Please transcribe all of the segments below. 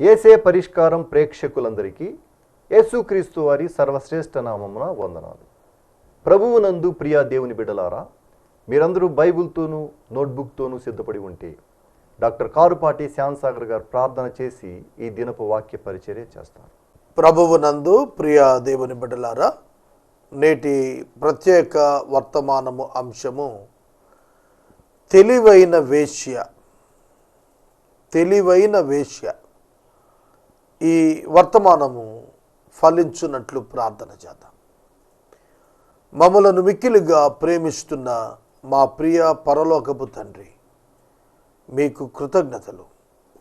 ఏసే పరిష్కారం ప్రేక్షకులందరికీ యేసుక్రీస్తు వారి సర్వశ్రేష్ఠ నామమున వందనాలు. ప్రభువునందు ప్రియా దేవుని బిడ్డలారా మీరందరూ బైబుల్తోనూ నోట్బుక్తోనూ సిద్ధపడి ఉంటే డాక్టర్ కారుపాటి శ్యామ్సాగర్ గారు ప్రార్థన చేసి ఈ దినపు వాక్య పరిచర్య చేస్తారు. ప్రభువునందు ప్రియ దేవుని బిడ్డలారా నేటి ప్రత్యేక వర్తమానము అంశము తెలివైన వేశ్య తెలివైన వేశ్య. ఈ వర్తమానము ఫలించున్నట్లు ప్రార్థన చేద్దాం. మమ్మలను మిక్కిలుగా ప్రేమిస్తున్న మా ప్రియ పరలోకపు తండ్రి మీకు కృతజ్ఞతలు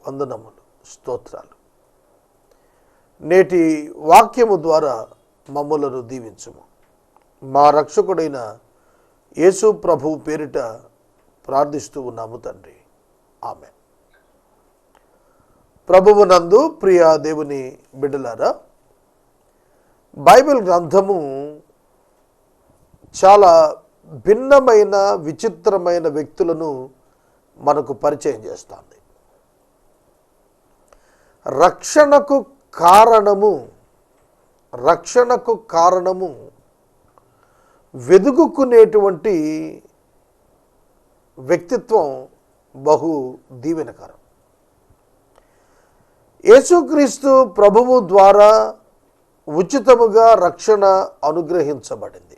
వందనములు స్తోత్రాలు. నేటి వాక్యము ద్వారా మమ్మలను దీవించుము. మా రక్షకుడైన యేసు ప్రభు పేరిట ప్రార్థిస్తూ ఉన్నాము తండ్రి. ఆమె ప్రభువు నందు ప్రియ దేవుని బిడ్డలారా బైబిల్ గ్రంథము చాలా భిన్నమైన విచిత్రమైన వ్యక్తులను మనకు పరిచయం చేస్తుంది. రక్షణకు కారణము రక్షణకు కారణము వెదుగుకునేటువంటి వ్యక్తిత్వం బహు దీవెనకరం. యేసుక్రీస్తు ప్రభువు ద్వారా ఉచితముగా రక్షణ అనుగ్రహించబడింది.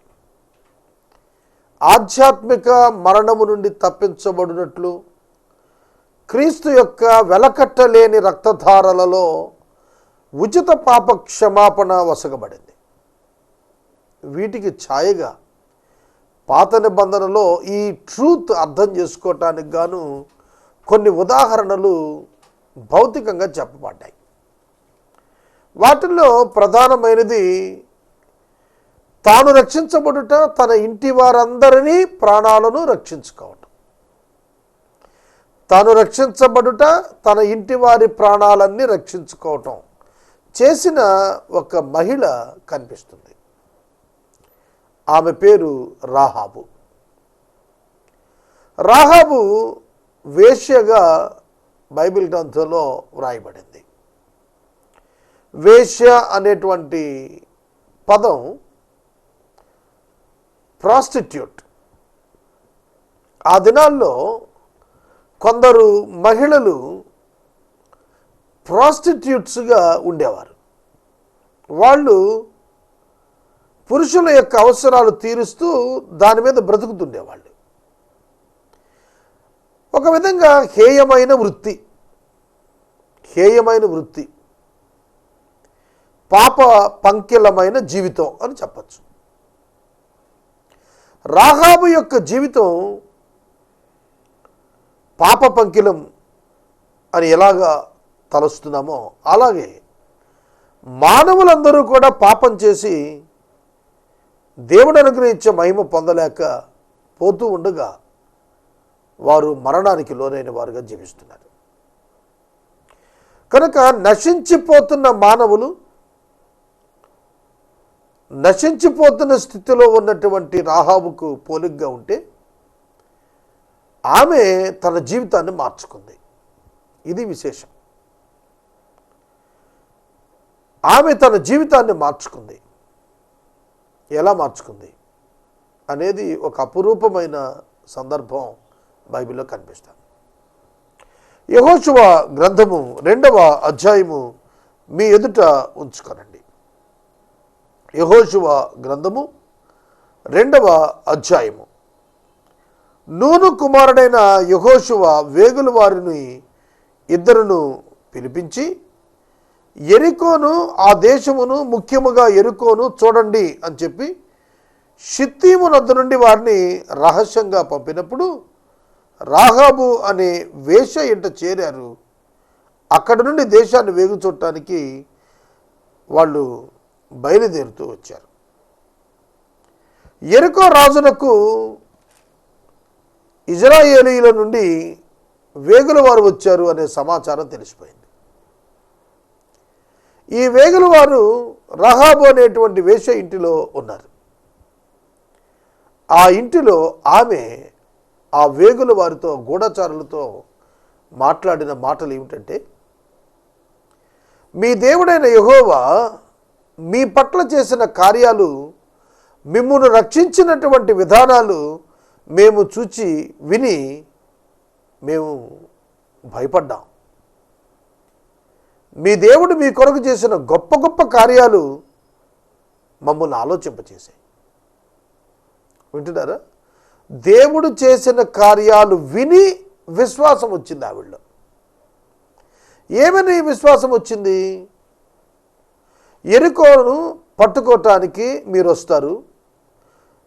ఆధ్యాత్మిక మరణము నుండి తప్పించబడినట్లు క్రీస్తు యొక్క వెలకట్టలేని రక్తధారలలో ఉచిత పాప క్షమాపణ వసగబడింది. వీటికి ఛాయగా పాత నిబంధనలో ఈ ట్రూత్ అర్థం చేసుకోవటానికి గాను కొన్ని ఉదాహరణలు భౌతికంగా చెప్పబడ్డాయి. వాటిల్లో ప్రధానమైనది తాను రక్షించబడుట తన ఇంటి వారందరినీ ప్రాణాలను రక్షించుకోవటం. తాను రక్షించబడుట తన ఇంటి వారి ప్రాణాలన్నీ రక్షించుకోవటం చేసిన ఒక మహిళ కనిపిస్తుంది. ఆమె పేరు రాహాబు. రాహాబు వేశ్యగా బైబిల్ గ్రంథంలో వ్రాయబడింది. వేశ్య అనేటువంటి పదం ప్రాస్టిట్యూట్. ఆ దినాల్లో కొందరు మహిళలు ప్రాస్టిట్యూట్స్గా ఉండేవారు. వాళ్ళు పురుషుల యొక్క అవసరాలు తీరుస్తూ దాని మీద బ్రతుకుతుండేవాళ్ళు. ఒక విధంగా హేయమైన వృత్తి. హేయమైన వృత్తి. పాప పంకిలమైన జీవితం అని చెప్పచ్చు. రాహాబు యొక్క జీవితం పాప పంకిలం అని ఎలాగా తలుస్తున్నామో అలాగే మానవులందరూ కూడా పాపం చేసి దేవుడు అనుగ్రహించే మహిమ పొందలేక పోతూ ఉండగా వారు మరణానికి లోనైన వారుగా జీవిస్తున్నారు. కనుక నశించిపోతున్న మానవులు నశించిపోతున్న స్థితిలో ఉన్నటువంటి రాహాబుకు పోలిగ్గా ఉంటే ఆమె తన జీవితాన్ని మార్చుకుంది. ఇది విశేషం. ఆమె తన జీవితాన్ని మార్చుకుంది. ఎలా మార్చుకుంది? అనేది ఒక అపురూపమైన సందర్భం బైబిల్లో కనిపిస్తాం. యహోశువ గ్రంథము రెండవ అధ్యాయము మీ ఎదుట ఉంచుకోనండి. యహోశువ గ్రంథము రెండవ అధ్యాయము. నూను కుమారుడైన యహోశువ వేగుల వారిని ఇద్దరును పిలిపించి ఎరికోను ఆ దేశమును ముఖ్యముగా ఎరుకోను చూడండి అని చెప్పి షిత్తీము నద్దు నుండి వారిని రహస్యంగా పంపినప్పుడు రాహాబు అనే వేష ఇంట చేరారు. అక్కడి నుండి దేశాన్ని వేగు చూడటానికి వాళ్ళు బయలుదేరుతూ వచ్చారు. ఎరుకో రాజునకు ఇజ్రాయేలీల నుండి వేగుల వారు వచ్చారు అనే సమాచారం తెలిసిపోయింది. ఈ వేగుల వారు రహాబు అనేటువంటి వేష ఇంటిలో ఉన్నారు. ఆ ఇంటిలో ఆమె ఆ వేగుల వారితో గూఢచారులతో మాట్లాడిన మాటలు ఏమిటంటే మీ దేవుడైన యహోవా మీ పట్ల చేసిన కార్యాలు మిమ్మును రక్షించినటువంటి విధానాలు మేము చూచి విని మేము భయపడ్డాం. మీ దేవుడు మీ కొరకు చేసిన గొప్ప గొప్ప కార్యాలు మమ్మల్ని ఆలోచింపచేశాయి. వింటున్నారా? దేవుడు చేసిన కార్యాలు విని విశ్వాసం వచ్చింది ఆవిడలో. ఏమని విశ్వాసం వచ్చింది? ఎరుకోను పట్టుకోవటానికి మీరు వస్తారు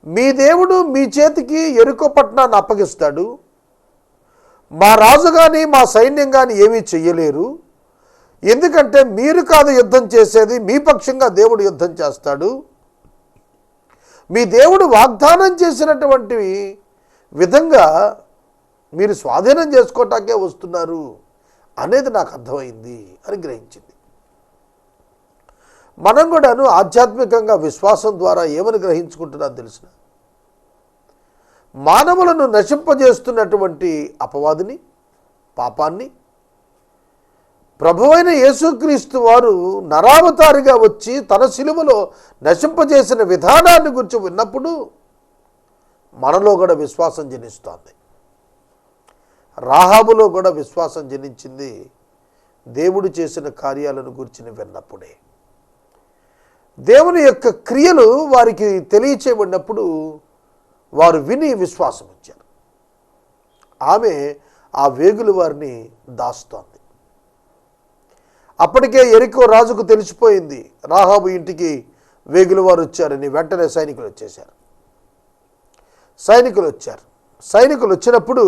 మీ దేవుడు మీ చేతికి ఎరుకో పట్టణాన్ని అప్పగిస్తాడు. మా రాజు కానీ మా సైన్యం కానీ ఏమీ చెయ్యలేరు. ఎందుకంటే మీరు కాదు యుద్ధం చేసేది మీ పక్షంగా దేవుడు యుద్ధం చేస్తాడు. మీ దేవుడు వాగ్దానం చేసినటువంటి విధంగా మీరు స్వాధీనం చేసుకోవటానికే వస్తున్నారు అనేది నాకు అర్థమైంది అని గ్రహించింది. మనం కూడాను ఆధ్యాత్మికంగా విశ్వాసం ద్వారా ఏమని గ్రహించుకుంటున్నా తెలిసిన? మానవులను నశింపజేస్తున్నటువంటి అపవాదిని పాపాన్ని ప్రభువైన యేసుక్రీస్తు వారు నరావతారిగా వచ్చి తన శిలువలో నశింపజేసిన విధానాన్ని గురించి విన్నప్పుడు మనలో కూడా విశ్వాసం జనిస్తోంది. రాహాబులో కూడా విశ్వాసం జనించింది. దేవుడు చేసిన కార్యాలను గురించి విన్నప్పుడే. దేవుని యొక్క క్రియలు వారికి తెలియచేయబడినప్పుడు వారు విని విశ్వాసం ఇచ్చారు ఆమె ఆ వేగులు వారిని దాస్తోంది. అప్పటికే ఎరికో రాజుకు తెలిసిపోయింది. రాహాబు ఇంటికి వేగులు వారు వచ్చారని వెంటనే సైనికులు వచ్చేశారు. సైనికులు వచ్చారు. సైనికులు వచ్చినప్పుడు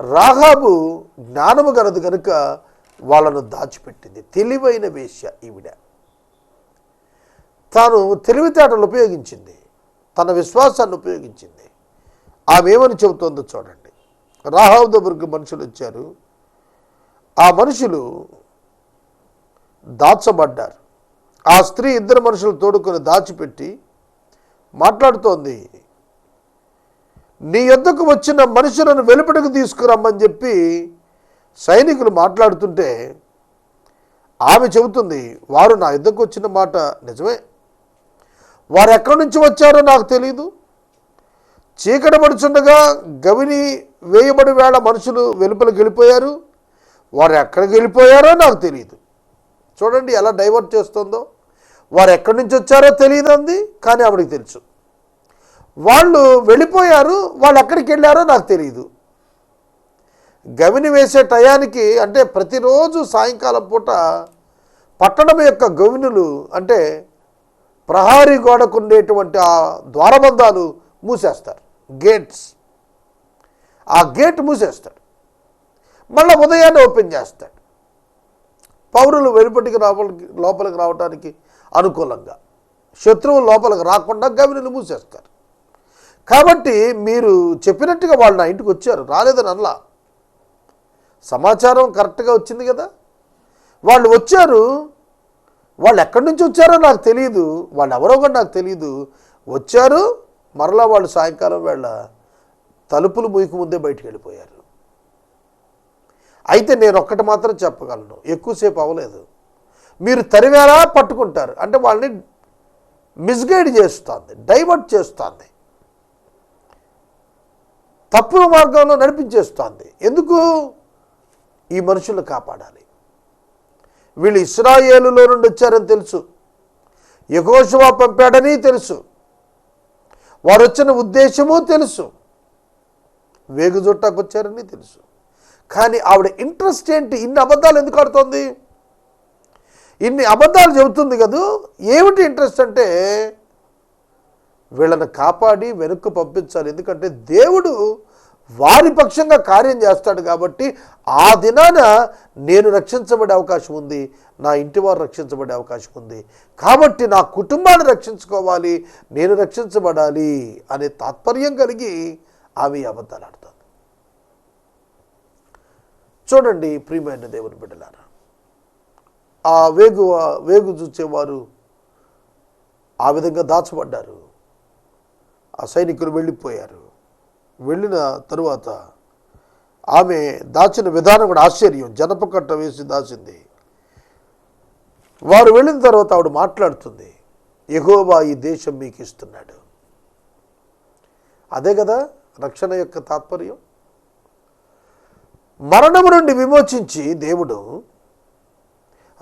రాహాబు జ్ఞానము గలదు కనుక వాళ్ళను దాచిపెట్టింది. తెలివైన వేశ్య ఈవిడ. తాను తెలివితేటలు ఉపయోగించింది. తన విశ్వాసాన్ని ఉపయోగించింది. ఆమె ఏమని చెబుతోందో చూడండి. రాహాబు దగ్గరకు మనుషులు వచ్చారు. ఆ మనుషులు దాచబడ్డారు. ఆ స్త్రీ ఇద్దరు మనుషులు తోడుకొని దాచిపెట్టి మాట్లాడుతోంది నీ యొద్దకు వచ్చిన మనుషులను వెలుపటకు తీసుకురమ్మని చెప్పి సైనికులు మాట్లాడుతుంటే ఆమె చెబుతుంది వారు నా యుద్ధకు వచ్చిన మాట నిజమే? వారు ఎక్కడి నుంచి వచ్చారో నాకు తెలియదు చీకటి పడుచుండగా గవిని వేయబడి వేళ మనుషులు వెలుపలికి వెళ్ళిపోయారు. వారు ఎక్కడికి వెళ్ళిపోయారో నాకు తెలియదు చూడండి ఎలా డైవర్ట్ చేస్తుందో. వారు ఎక్కడి నుంచి వచ్చారో తెలియదుంది కానీ ఆవిడకి తెలుసు. వాళ్ళు వెళ్ళిపోయారు వాళ్ళు ఎక్కడికి వెళ్ళారో నాకు తెలియదు గవిని వేసే టయానికి అంటే ప్రతిరోజు సాయంకాలం పూట పట్టణం యొక్క గవినులు అంటే ప్రహారీ గోడకు ఉండేటువంటి ఆ ద్వారబంధాలు మూసేస్తారు గేట్స్. ఆ గేట్ మూసేస్తాడు మళ్ళీ ఉదయాన్నే ఓపెన్ చేస్తాడు పౌరులు వెలుపటికి లోపలికి లోపలికి రావడానికి అనుకూలంగా. శత్రువులు లోపలికి రాకుండా గవినులు మూసేస్తారు. కాబట్టి మీరు చెప్పినట్టుగా వాళ్ళు నా ఇంటికి వచ్చారు రాలేదని అనలా. సమాచారం కరెక్ట్గా వచ్చింది కదా? వాళ్ళు వచ్చారు వాళ్ళు ఎక్కడి నుంచి వచ్చారో నాకు తెలియదు వాళ్ళు ఎవరో కూడా నాకు తెలియదు వచ్చారు మరలా వాళ్ళు సాయంకాలం వేళ తలుపులు మూయక ముందే బయటికి వెళ్ళిపోయారు. అయితే నేను ఒక్కటి మాత్రం చెప్పగలను ఎక్కువసేపు అవ్వలేదు. మీరు తరివేలా పట్టుకుంటారు. అంటే వాళ్ళని మిస్గైడ్ చేస్తుంది డైవర్ట్ చేస్తుంది. తప్పుడు మార్గంలో నడిపించేస్తోంది. ఎందుకు? ఈ మనుషులను కాపాడాలి. వీళ్ళు ఇస్రాయేలులో నుండి వచ్చారని తెలుసు. యఘోషువా పంపాడని తెలుసు. వారు వచ్చిన ఉద్దేశము తెలుసు. వేగు చుట్టాకు వచ్చారని తెలుసు. కానీ ఆవిడ ఇంట్రెస్ట్ ఏంటి? ఇన్ని అబద్ధాలు ఎందుకు ఆడుతోంది? ఇన్ని అబద్ధాలు చెబుతుంది కదూ? ఏమిటి ఇంట్రెస్ట్ అంటే వీళ్ళని కాపాడి వెనక్కు పంపించాలి. ఎందుకంటే దేవుడు వారి పక్షంగా కార్యం చేస్తాడు కాబట్టి ఆ దినాన నేను రక్షించబడే అవకాశం ఉంది. నా ఇంటి వారు రక్షించబడే అవకాశం ఉంది. కాబట్టి నా కుటుంబాన్ని రక్షించుకోవాలి. నేను రక్షించబడాలి అనే తాత్పర్యం కలిగి ఆమె అబద్ధాలు ఆడుతుంది. చూడండి ప్రియమైన దేవుని బిడ్డలారా. ఆ వేగు వేగు చూచేవారు ఆ విధంగా దాచబడ్డారు. ఆ సైనికులు వెళ్ళిపోయారు. వెళ్ళిన తరువాత ఆమె దాచిన విధానం కూడా ఆశ్చర్యం. జనపకట్ట వేసి దాచింది. వారు వెళ్ళిన తర్వాత ఆవిడ మాట్లాడుతుంది. ఎగోవా ఈ దేశం మీకు ఇస్తున్నాడు అదే కదా రక్షణ యొక్క తాత్పర్యం? మరణము నుండి విమోచించి దేవుడు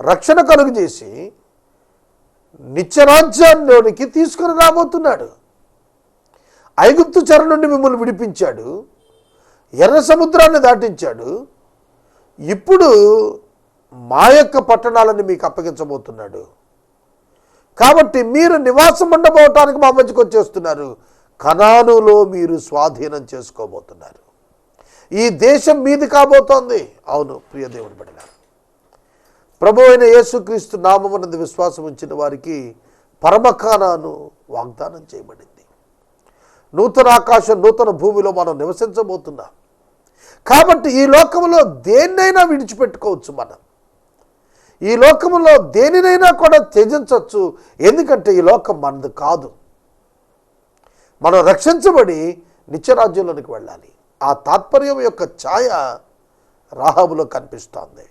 రక్షణ కలుగు చేసి నిత్యరాజ్యాల్లోనికి తీసుకుని రాబోతున్నాడు. ఐగుప్తు చెర నుండి మిమ్మల్ని విడిపించాడు. ఎర్ర సముద్రాన్ని దాటించాడు. ఇప్పుడు మా యొక్క పట్టణాలను మీకు అప్పగించబోతున్నాడు. కాబట్టి మీరు నివాసం ఉండబోవటానికి మా మధ్యకు వచ్చేస్తున్నారు. కణానులో మీరు స్వాధీనం చేసుకోబోతున్నారు. ఈ దేశం మీది కాబోతోంది. అవును ప్రియ దేవుని బిడ్డలారా. ప్రభు అయిన యేసుక్రీస్తు నామమునందు విశ్వాసం ఉంచిన వారికి పరమకానాను వాగ్దానం చేయబడింది. నూతన ఆకాశం నూతన భూమిలో మనం నివసించబోతున్నాం. కాబట్టి ఈ లోకంలో దేన్నైనా విడిచిపెట్టుకోవచ్చు మనం. ఈ లోకంలో దేనినైనా కూడా త్యజించవచ్చు. ఎందుకంటే ఈ లోకం మనది కాదు. మనం రక్షించబడి నిత్యరాజ్యంలోనికి వెళ్ళాలి. ఆ తాత్పర్యం యొక్క ఛాయ రాహాబులో కనిపిస్తోంది.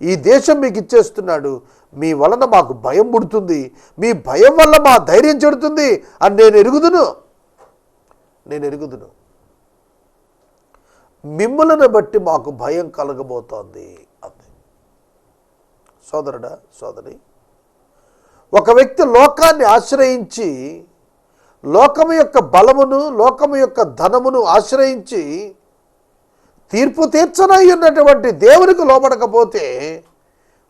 ఈ దేశం మీకు ఇచ్చేస్తున్నాడు మీ వలన మాకు భయం పుడుతుంది మీ భయం వల్ల మా ధైర్యం చెడుతుంది అని నేను ఎరుగుదును. నేను ఎరుగుదును. మిమ్మలను బట్టి మాకు భయం కలగబోతోంది అంది. సోదరుడా సోదరి ఒక వ్యక్తి లోకాన్ని ఆశ్రయించి లోకము యొక్క బలమును లోకము యొక్క ధనమును ఆశ్రయించి తీర్పు తీర్చనై ఉన్నటువంటి దేవునికి లోబడకపోతే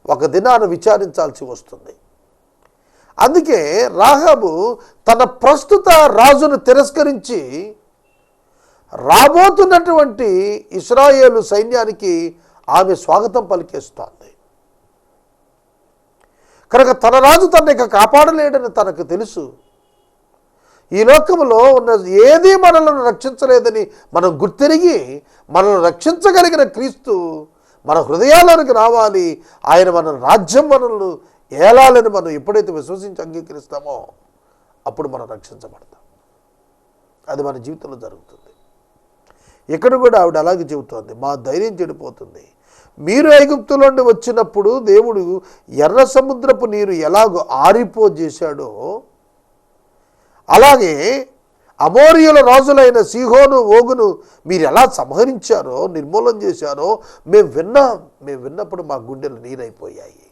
ఒక దినాన విచారించాల్సి వస్తుంది. అందుకే రాహాబు తన ప్రస్తుత రాజును తిరస్కరించి రాబోతున్నటువంటి ఇస్రాయేలు సైన్యానికి ఆమె స్వాగతం పలికేస్తోంది. కనుక తన రాజు తన ఇక కాపాడలేడని తనకు తెలుసు. ఈ లోకంలో ఉన్న ఏది మనలను రక్షించలేదని మనం గుర్తెరిగి మనల్ని రక్షించగలిగిన క్రీస్తు మన హృదయాలకు రావాలి. ఆయన మన రాజ్యం మనల్ని ఏలాలని మనం ఎప్పుడైతే విశ్వసించి అంగీకరిస్తామో అప్పుడు మనం రక్షించబడతాం. అది మన జీవితంలో జరుగుతుంది. ఇక్కడ కూడా ఆవిడ అలాగే చెబుతోంది మా ధైర్యం చెడిపోతుంది. మీరు ఐగుప్తు నుండి వచ్చినప్పుడు దేవుడు ఎర్ర సముద్రపు నీరు ఎలాగో ఆరిపోజేశాడో అలాగే అమోరియుల రాజులైన సిహోను ఓగును మీరు ఎలా సంహరించారో నిర్మూలన చేశారో మేము విన్నాం మేము విన్నప్పుడు మా గుండెలు నీరైపోయాయి.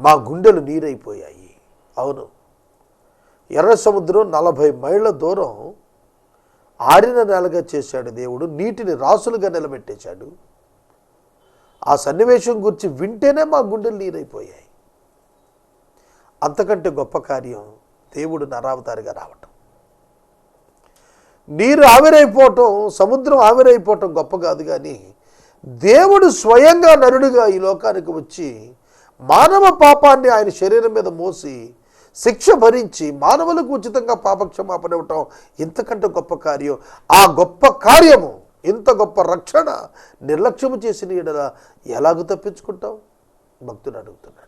మా గుండెలు నీరైపోయాయి. అవును. ఎర్ర సముద్రం నలభై మైళ్ళ దూరం ఆరిన నెలగా చేశాడు దేవుడు నీటిని రాసులుగా నిలబెట్టేశాడు. ఆ సన్నివేశం గురించి వింటేనే మా గుండెలు నీరైపోయాయి. అంతకంటే గొప్ప కార్యం దేవుడు నరావతారిగా రావటం. నీరు ఆవిరైపోవటం సముద్రం ఆవిరైపోవటం గొప్ప కాదు కానీ దేవుడు స్వయంగా నరుడుగా ఈ లోకానికి వచ్చి మానవ పాపాన్ని ఆయన శరీరం మీద మోసి శిక్ష భరించి మానవులకు ఉచితంగా పాపక్షమాపణ ఇవ్వటం ఇంతకంటే గొప్ప కార్యం. ఆ గొప్ప కార్యము ఇంత గొప్ప రక్షణ నిర్లక్ష్యము చేసిన ఎడల ఎలాగ తప్పించుకుంటాం భక్తుడు అడుగుతున్నాడు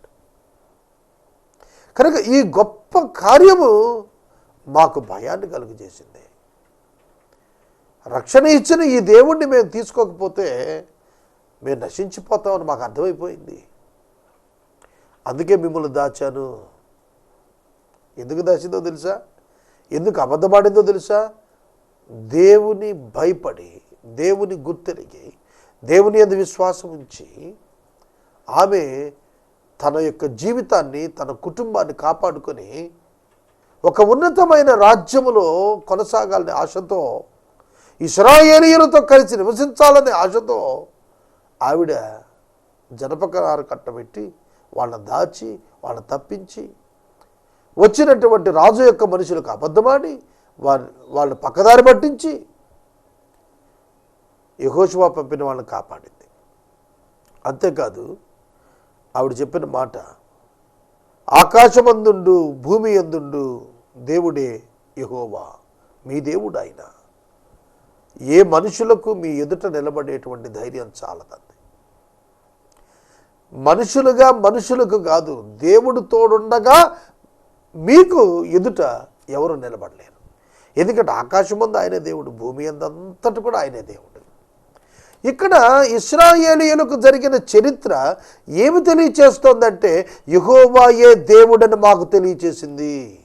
కనుక ఈ గొప్ప కార్యము మాకు భయాన్ని కలుగజేసింది. రక్షణ ఇచ్చిన ఈ దేవుణ్ణి మేము తీసుకోకపోతే మేము నశించిపోతామని మాకు అర్థమైపోయింది. అందుకే మిమ్మల్ని దాచాను. ఎందుకు దాచిందో తెలుసా? ఎందుకు అబద్ధపడిందో తెలుసా? దేవుని భయపడి దేవుని గుర్తెరిగి దేవుని అందు విశ్వాసం ఉంచి ఆమె తన యొక్క జీవితాన్ని తన కుటుంబాన్ని కాపాడుకొని ఒక ఉన్నతమైన రాజ్యములో కొనసాగాలనే ఆశతో ఇస్రాయేలీయులతో కలిసి నివసించాలనే ఆశతో ఆవిడ జనపకరారు కట్టబెట్టి వాళ్ళని దాచి వాళ్ళని తప్పించి వచ్చినటువంటి రాజు యొక్క మనుషులకు అబద్ధమాడి వారి వాళ్ళు పక్కదారి పట్టించి యహోశివా పంపిన వాళ్ళని కాపాడింది. అంతేకాదు ఆవిడ చెప్పిన మాట ఆకాశమందుండు భూమి ఎందుండు దేవుడే యహోవా మీ దేవుడు ఆయన ఏ మనుషులకు మీ ఎదుట నిలబడేటువంటి ధైర్యం చాలదండి. మనుషులుగా మనుషులకు కాదు దేవుడు తోడుండగా మీకు ఎదుట ఎవరు నిలబడలేరు. ఎందుకంటే ఆకాశం ముందు ఆయనే దేవుడు భూమి అందంతటి కూడా ఆయనే దేవుడు. ఇక్కడ ఇస్రాయేలీయులకు జరిగిన చరిత్ర ఏమి తెలియచేస్తోందంటే యహోవాయే దేవుడని మాకు తెలియచేసింది.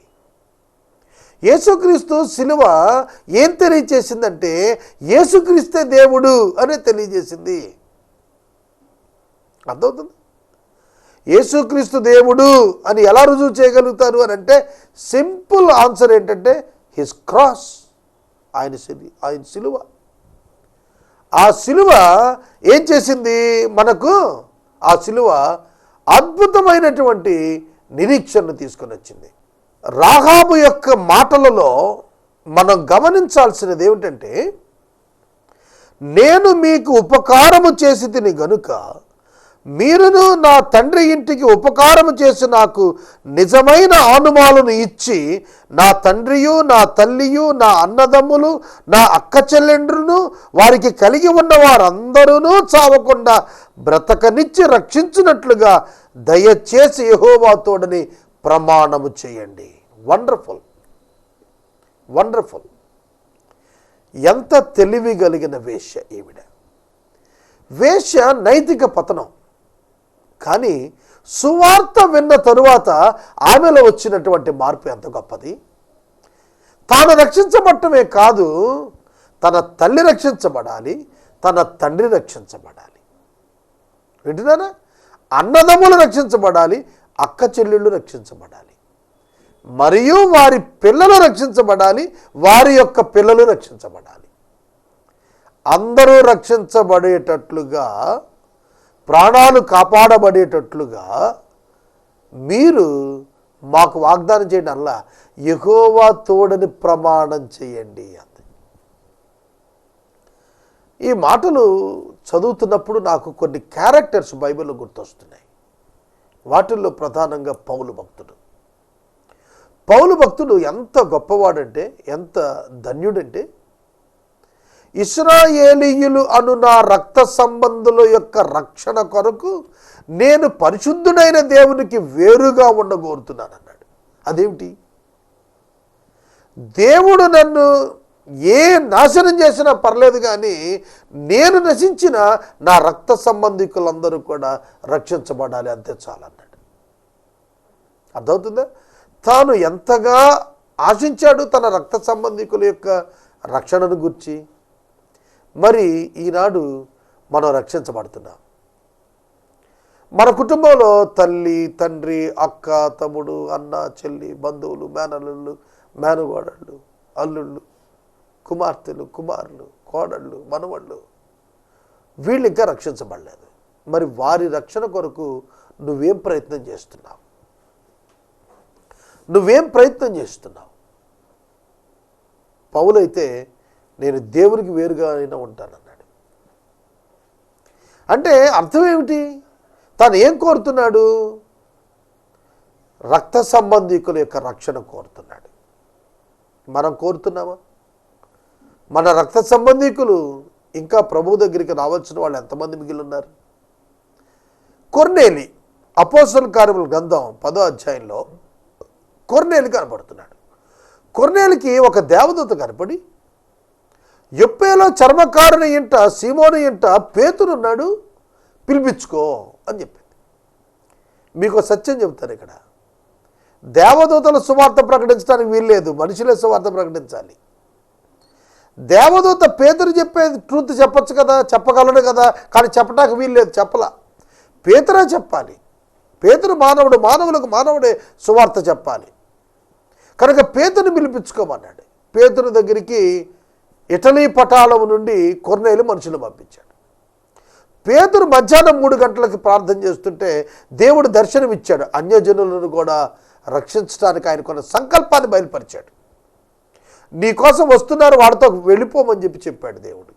యేసుక్రీస్తు శిలువ ఏం తెలియచేసిందంటే యేసుక్రీస్తే దేవుడు అని తెలియజేసింది. అర్థమవుతుంది? యేసుక్రీస్తు దేవుడు అని ఎలా రుజువు చేయగలుగుతారు అని అంటే సింపుల్ ఆన్సర్ ఏంటంటే హిస్ క్రాస్ ఆయన శిలి ఆయన శిలువ ఆ శిలువ ఏం చేసింది మనకు? ఆ శిలువ అద్భుతమైనటువంటి నిరీక్షణను తీసుకొని వచ్చింది. రాహాబు యొక్క మాటలలో మనం గమనించాల్సినది ఏమిటంటే నేను మీకు ఉపకారము చేసి తిని గనుక మీరును నా తండ్రి ఇంటికి ఉపకారము చేసి నాకు నిజమైన ఆనుమాలను ఇచ్చి నా తండ్రియు నా తల్లియు నా అన్నదమ్ములు నా అక్క చెల్లెండ్రును వారికి కలిగి ఉన్న వారందరూ చావకుండా బ్రతకనిచ్చి రక్షించినట్లుగా దయచేసి యహోవాతోడని ప్రమాణము చేయండి. వండర్ఫుల్. వండర్ఫుల్. ఎంత తెలివి కలిగిన వేష్య ఈవిడ. వేష్య నైతిక పతనం. కానీ సువార్త విన్న తరువాత ఆమెలో వచ్చినటువంటి మార్పు ఎంత గొప్పది? తాను రక్షించబడటమే కాదు తన తల్లి రక్షించబడాలి తన తండ్రి రక్షించబడాలి. వింటున్నారా? అన్నదమ్ములు రక్షించబడాలి అక్క చెల్లెళ్ళు రక్షించబడాలి. మరియు వారి పిల్లలు రక్షించబడాలి వారి యొక్క పిల్లలు రక్షించబడాలి. అందరూ రక్షించబడేటట్లుగా ప్రాణాలు కాపాడబడేటట్లుగా మీరు మాకు వాగ్దానం చేయండి అల్లా. ఎహోవా తోడని ప్రమాణం చేయండి అంది. ఈ మాటలు చదువుతున్నప్పుడు నాకు కొన్ని క్యారెక్టర్స్ బైబిల్లో గుర్తొస్తున్నాయి. వాటిల్లో ప్రధానంగా పౌలు భక్తుడు. పౌలు భక్తుడు ఎంత గొప్పవాడంటే ఎంత ధన్యుడంటే ఇస్రాయేలీయులు అను నా రక్త సంబంధుల యొక్క రక్షణ కొరకు నేను పరిశుద్ధుడైన దేవునికి వేరుగా ఉండగోరుతున్నాను అన్నాడు. అదేమిటి? దేవుడు నన్ను ఏ నాశనం చేసినా పర్లేదు కానీ నేను నశించిన నా రక్త సంబంధికులందరూ కూడా రక్షించబడాలి అంతే చాలన్నాడు అర్థమవుతుందా? తాను ఎంతగా ఆశించాడు తన రక్త సంబంధికుల యొక్క రక్షణను గుర్చి? మరి ఈనాడు మనం రక్షించబడుతున్నాం. మన కుటుంబంలో తల్లి తండ్రి అక్క తమ్ముడు అన్న చెల్లి బంధువులు మేనల్లుళ్ళు మేనగోడళ్ళు అల్లుళ్ళు కుమార్తెలు కుమారులు కోడళ్ళు మనవళ్ళు వీళ్ళు ఇంకా రక్షించబడలేదు. మరి వారి రక్షణ కొరకు నువ్వేం ప్రయత్నం చేస్తున్నావు? నువ్వేం ప్రయత్నం చేస్తున్నావు? పౌలైతే నేను దేవునికి వేరుగా అయినా ఉంటానన్నాడు అంటే అర్థం ఏమిటి? తను ఏం కోరుతున్నాడు? రక్త సంబంధికుల యొక్క రక్షణ కోరుతున్నాడు. మనం కోరుతున్నామా? మన రక్త సంబంధికులు ఇంకా ప్రభు దగ్గరికి రావాల్సిన వాళ్ళు ఎంతమంది మిగిలి ఉన్నారు కొర్నేలి అపోసల్ కార్యముల గ్రంథం పదో అధ్యాయంలో కొర్నేలి కనపడుతున్నాడు. కొర్నేలికి ఒక దేవదత కనపడి ఎప్పేలో చర్మకారుని ఇంట సీమోని ఇంట పేతురున్నాడు పిలిపించుకో అని చెప్పింది. మీకు సత్యం చెబుతారు ఇక్కడ. దేవదూతల సువార్త ప్రకటించడానికి వీల్లేదు మనుషులే సువార్త ప్రకటించాలి. దేవదూత పేతురు చెప్పేది ట్రూత్ చెప్పొచ్చు కదా చెప్పగలడు కదా కానీ చెప్పడానికి వీల్లేదు చెప్పలా. పేతురే చెప్పాలి. పేతురు మానవుడు మానవులకు మానవుడే సువార్త చెప్పాలి. కనుక పేతుని పిలిపించుకోమన్నాడు. పేతుని దగ్గరికి ఇటలీ పటాలం నుండి కొర్నేలు మనుషులు పంపించాడు. పేదరు మధ్యాహ్నం మూడు గంటలకి ప్రార్థన చేస్తుంటే దేవుడు దర్శనమిచ్చాడు. అన్యజనులను కూడా రక్షించడానికి ఆయన కొన్ని సంకల్పాన్ని బయలుపరిచాడు. నీ కోసం వస్తున్నారు వాడితో వెళ్ళిపోమని చెప్పి చెప్పాడు దేవుడు.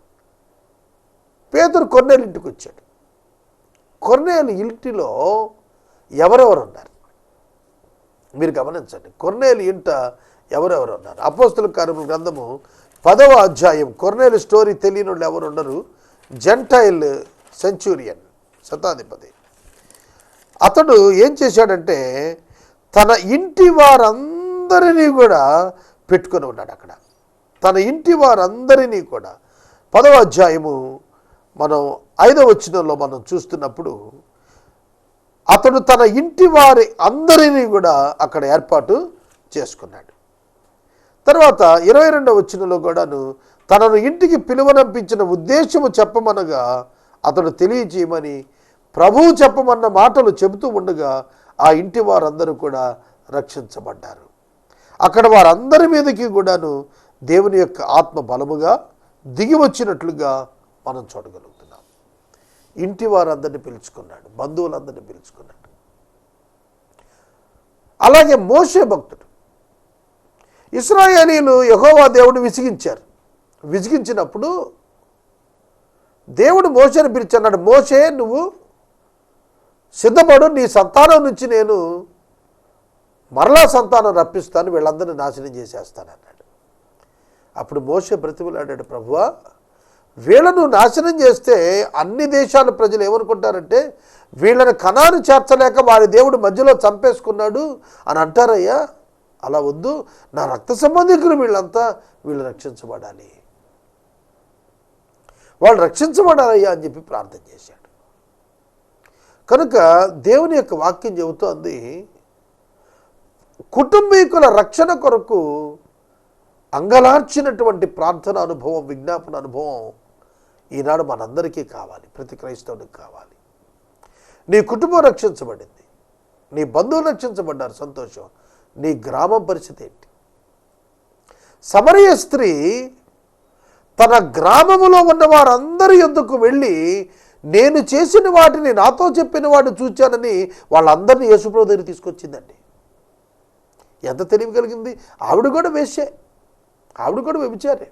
పేదరు కొన్నేలు ఇంటికి వచ్చాడు. కొర్నేలు ఇంటిలో ఎవరెవరు ఉన్నారు? మీరు గమనించండి కొర్నేలు ఇంట ఎవరెవరు ఉన్నారు? అపోస్తుల కార్యముల గ్రంథము పదవ అధ్యాయం కొర్నేలు స్టోరీ తెలియని వాళ్ళు ఎవరు ఉండరు జెంటైల్ సెంచూరియన్ శతాధిపతి. అతడు ఏం చేశాడంటే తన ఇంటి వారందరినీ కూడా పెట్టుకొని ఉన్నాడు అక్కడ. తన ఇంటి వారందరినీ కూడా. పదవ అధ్యాయము మనం ఐదవ వచ్చినంలో మనం చూస్తున్నప్పుడు అతడు తన ఇంటి వారి అందరినీ కూడా అక్కడ ఏర్పాటు చేసుకున్నాడు. తర్వాత ఇరవై రెండవ వచ్చినలో కూడాను తనను ఇంటికి పిలువనంపించిన ఉద్దేశము చెప్పమనగా అతడు తెలియజేయమని ప్రభువు చెప్పమన్న మాటలు చెబుతూ ఉండగా ఆ ఇంటి వారందరూ కూడా రక్షించబడ్డారు. అక్కడ వారందరి మీదకి కూడాను దేవుని యొక్క ఆత్మ బలముగా దిగి వచ్చినట్లుగా మనం చూడగలుగుతున్నాం. ఇంటి వారందరిని పిలుచుకున్నాడు బంధువులందరినీ పిలుచుకున్నాడు. అలాగే మోషే భక్తుడు ఇస్రాయేలీలు యహోవా దేవుడు విసిగించారు. విసిగించినప్పుడు దేవుడు మోసని పిలిచన్నాడు మోసే నువ్వు సిద్ధపడు నీ సంతానం నుంచి నేను మరలా సంతానం రప్పిస్తాను వీళ్ళందరినీ నాశనం చేసేస్తాను అన్నాడు. అప్పుడు మోసే బ్రతిమలాడాడు ప్రభువా వీళ్ళను నాశనం చేస్తే అన్ని దేశాల ప్రజలు ఏమనుకుంటారంటే వీళ్ళని కణాను చేర్చలేక వారి దేవుడు మధ్యలో చంపేసుకున్నాడు అని అంటారయ్యా. అలా వద్దు. నా రక్త సంబంధికులు వీళ్ళంతా వీళ్ళు రక్షించబడాలి. వాళ్ళు రక్షించబడాలయ్యా అని చెప్పి ప్రార్థన చేశాడు. కనుక దేవుని యొక్క వాక్యం చెబుతోంది కుటుంబీకుల రక్షణ కొరకు అంగలార్చినటువంటి ప్రార్థన అనుభవం విజ్ఞాపన అనుభవం ఈనాడు మనందరికీ కావాలి ప్రతి క్రైస్తవునికి కావాలి. నీ కుటుంబం రక్షించబడింది నీ బంధువులు రక్షించబడ్డారు సంతోషం. నీ గ్రామం పరిస్థితి ఏంటి? సమరయ స్త్రీ తన గ్రామములో ఉన్న వారందరి ఎందుకు వెళ్ళి నేను చేసిన వాటిని నాతో చెప్పిన వాడిని చూచానని వాళ్ళందరినీ యేసుప్రభు దగ్గర తీసుకొచ్చిందండి. ఎంత తెలివి కలిగింది? ఆవిడ కూడా వేసే ఆవిడ కూడా వ్యభిచారే.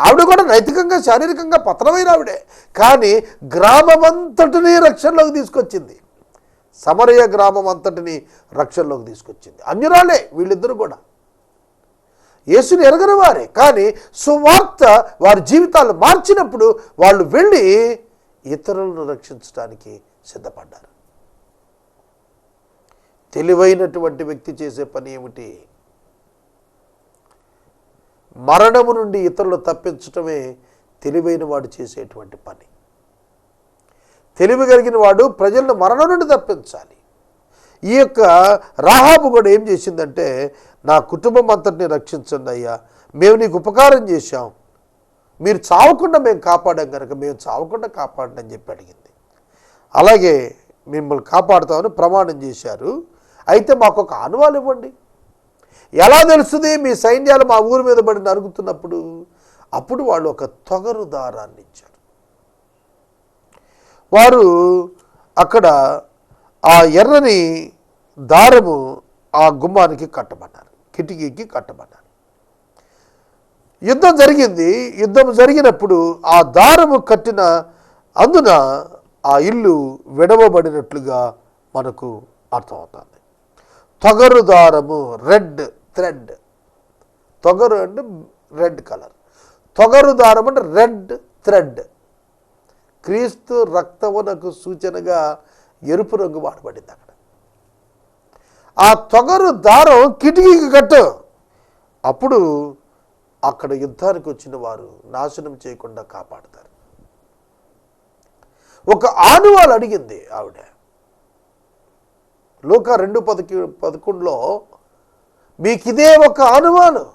ఆవిడ కూడా నైతికంగా శారీరకంగా పతనమైన ఆవిడే. కానీ గ్రామమంతటిని రక్షణలోకి తీసుకొచ్చింది. సమరయ గ్రామం అంతటిని రక్షణలోకి తీసుకొచ్చింది. అన్యురాలే వీళ్ళిద్దరూ కూడా. యేసుని ఎరగని వారే. కానీ సువార్త వారి జీవితాలు మార్చినప్పుడు వాళ్ళు వెళ్ళి ఇతరులను రక్షించడానికి సిద్ధపడ్డారు. తెలివైనటువంటి వ్యక్తి చేసే పని ఏమిటి? మరణము నుండి ఇతరులు తప్పించటమే తెలివైన వాడు చేసేటువంటి పని. తెలివి కలిగిన వాడు ప్రజలను మరణం నుండి తప్పించాలి. ఈ యొక్క రాహాబు కూడా ఏం చేసిందంటే నా కుటుంబం అంతటిని రక్షించండి అయ్యా మేము నీకు ఉపకారం చేశాం. మీరు చావకుండా మేము కాపాడాం కనుక మేము చావకుండా కాపాడండి అని చెప్పి అడిగింది. అలాగే మిమ్మల్ని కాపాడుతామని ప్రమాణం చేశారు. అయితే మాకు ఒక ఆనవాలు ఇవ్వండి. ఎలా తెలుస్తుంది మీ సైన్యాలు మా ఊరి మీద పడి నరుగుతున్నప్పుడు? అప్పుడు వాళ్ళు ఒక తొగరు దారాన్ని ఇచ్చారు. వారు అక్కడ ఆ ఎర్రని దారము ఆ గుమ్మానికి కట్టమన్నారు కిటికీకి కట్టమన్నారు యుద్ధం జరిగింది. యుద్ధం జరిగినప్పుడు ఆ దారము కట్టిన అందున ఆ ఇల్లు విడవబడినట్లుగా మనకు అర్థమవుతుంది. తొగరు దారము రెడ్ థ్రెడ్. తొగరు అంటే రెడ్ కలర్. తొగరు దారం అంటే రెడ్ థ్రెడ్. క్రీస్తు రక్తమునకు సూచనగా ఎరుపు రంగు వాడబడింది అక్కడ. ఆ తొగరు దారం కిటికీకి కట్టు. అప్పుడు అక్కడ యుద్ధానికి వచ్చిన వారు నాశనం చేయకుండా కాపాడతారు. ఒక ఆనువాలు అడిగింది ఆవిడ. లోక రెండు పదకి పదకొండులో మీకు ఇదే ఒక ఆనువాలు?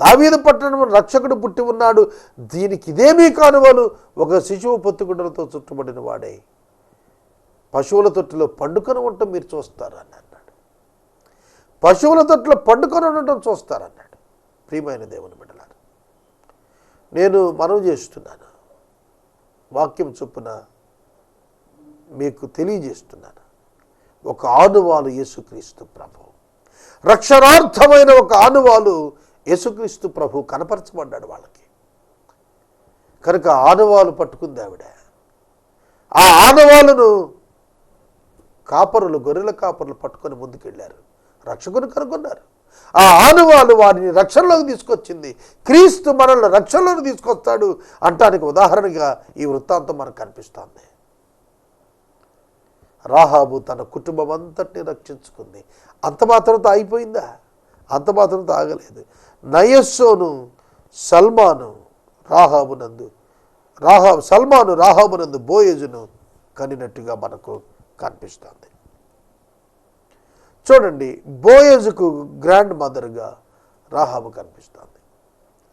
దావీదు పట్టణము రక్షకుడు పుట్టి ఉన్నాడు. దీనికి ఇదేమీ కానువలు. ఒక శిశువు పొత్తుగుడ్డలతో చుట్టబడిన వాడే. పశువుల తొట్టిలో పండుకొని ఉండటం మీరు చూస్తారని అన్నాడు. పశువుల తొట్టిలో పండుకొని ఉండటం చూస్తారన్నాడు. ప్రియమైన దేవుని బిడ్డలారు నేను మనవి చేస్తున్నాను. వాక్యం చొప్పున మీకు తెలియజేస్తున్నాను. ఒక ఆనువాలు యేసుక్రీస్తు ప్రభు. రక్షణార్థమైన ఒక ఆనువాలు యేసుక్రీస్తు ప్రభు కనపరచబడ్డాడు వాళ్ళకి. కనుక ఆనవాలు పట్టుకుంది ఆవిడ. ఆ ఆనవాలను కాపరులు గొర్రెల కాపరులు పట్టుకొని ముందుకెళ్ళారు. రక్షకుని కనుగొన్నారు. ఆ ఆనవాలు వారిని రక్షణలోకి తీసుకొచ్చింది. క్రీస్తు మనల్ని రక్షణలోకి తీసుకొస్తాడు అంటానికి ఉదాహరణగా ఈ వృత్తాంతం మనకు కనిపిస్తోంది. రాహాబు తన కుటుంబం అంతటిని రక్షించుకుంది. అంత మాత్రంతో అయిపోయిందా అంత మాత్రంతో ఆగలేదు నయస్సోను సల్మాను రాహాబు నందు రాహా సల్మాను రాహాబునందు బోయేజును కనినట్టుగా మనకు కనిపిస్తుంది. చూడండి బోయేజుకు గ్రాండ్ మదర్గా రాహాబు కనిపిస్తుంది.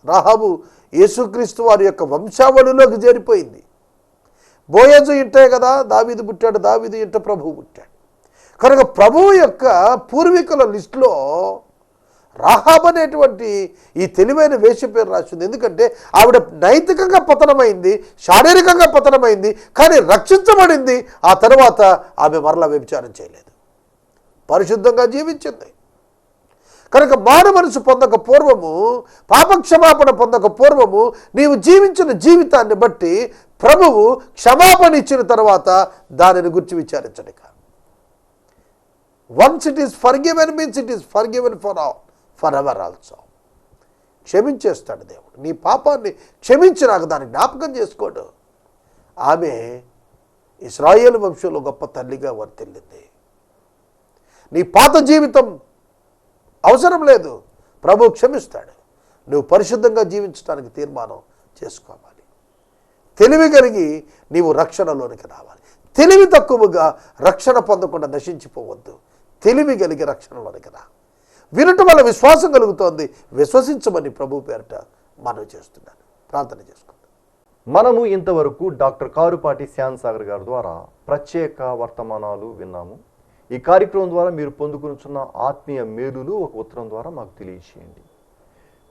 రాహాబు యేసుక్రీస్తు వారి యొక్క వంశావళిలోకి చేరిపోయింది. బోయజు ఇంటే కదా దావీదు పుట్టాడు దావీదు ఇంట ప్రభువు పుట్టాడు. కనుక ప్రభువు యొక్క పూర్వీకుల లిస్టులో రాహాబ్ అనేటువంటి ఈ తెలివైన వేష పేరు రాసింది. ఎందుకంటే ఆవిడ నైతికంగా పతనమైంది శారీరకంగా పతనమైంది కానీ రక్షించబడింది. ఆ తర్వాత ఆమె మరలా వ్యభిచారం చేయలేదు. పరిశుద్ధంగా జీవించింది. కనుక మాన మనసు పొందక పూర్వము పాపక్షమాపణ పొందక పూర్వము నీవు జీవించిన జీవితాన్ని బట్టి ప్రభువు క్షమాపణ ఇచ్చిన తర్వాత దానిని గురించి విచారించడిక once it is forgiven means it is forgiven for all forever also క్షమించేస్తాడు దేవుడు. నీ పాపాన్ని క్షమించి నాకు దాన్ని జ్ఞాపకం చేసుకోడు. ఆమె ఇస్రాయేల్ వంశంలో గొప్ప తల్లిగా వర్తిల్లింది. నీ పాత జీవితం అవసరం లేదు. ప్రభు క్షమిస్తాడు. నువ్వు పరిశుద్ధంగా జీవించడానికి తీర్మానం చేసుకోవాలి. తెలివి కలిగి నీవు రక్షణలోనికి రావాలి. తెలివి తక్కువగా రక్షణ పొందకుండా నశించిపోవద్దు. తెలివి కలిగి రక్షణలోనికి రా. వినటం వల్ల విశ్వాసం కలుగుతోంది. విశ్వసించమని ప్రభు పేరట మనవి చేస్తున్నాను. ప్రార్థన చేసుకుందాం. మనము ఇంతవరకు డాక్టర్ కారుపాటి శ్యామ్ సాగర్ గారి ద్వారా ప్రత్యేక వర్తమానాలు విన్నాము. ఈ కార్యక్రమం ద్వారా మీరు పొందుకునుచున్న ఆత్మీయ మేలులు ఒక ఉత్తరం ద్వారా మాకు తెలియచేయండి.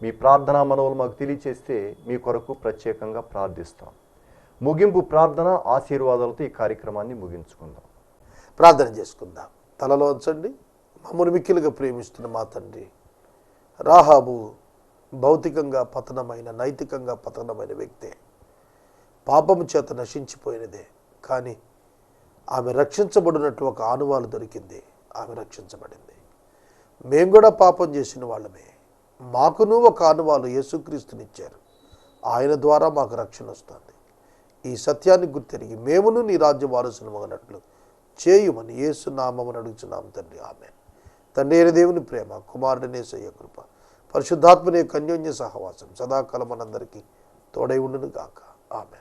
మీ ప్రార్థనా మనవులు మాకు తెలియచేస్తే మీ కొరకు ప్రత్యేకంగా ప్రార్థిస్తాం. ముగింపు ప్రార్థన ఆశీర్వాదాలతో ఈ కార్యక్రమాన్ని ముగించుకుందాం. ప్రార్థన చేసుకుందాం. తలలో ఉంచండి. మమ్మల్ని మిక్కిలుగా ప్రేమిస్తున్న మా తండ్రి. రాహాబు భౌతికంగా పతనమైన నైతికంగా పతనమైన వ్యక్తే. పాపము చేత నశించిపోయినదే. కానీ ఆమె రక్షించబడినట్టు ఒక ఆనువాలు దొరికింది. ఆమె రక్షించబడింది. మేము కూడా పాపం చేసిన వాళ్ళమే. మాకును ఒక ఆనువాలు యేసుక్రీస్తునిచ్చారు. ఆయన ద్వారా మాకు రక్షణ వస్తుంది. ఈ సత్యాన్ని గుర్తెరిగి మేమును నీ రాజ్య వారసులమగనట్లు చేయుమని యేసు నామమును అడుగుచున్నాం తండ్రి. ఆమె తండ్రి అయిన దేవుని ప్రేమ కుమారుడనే సయ్య కృప. పరిశుద్ధాత్మనే కన్యోన్య సహవాసం. సదాకాలం మనందరికీ తోడై ఉండును గాక ఆమె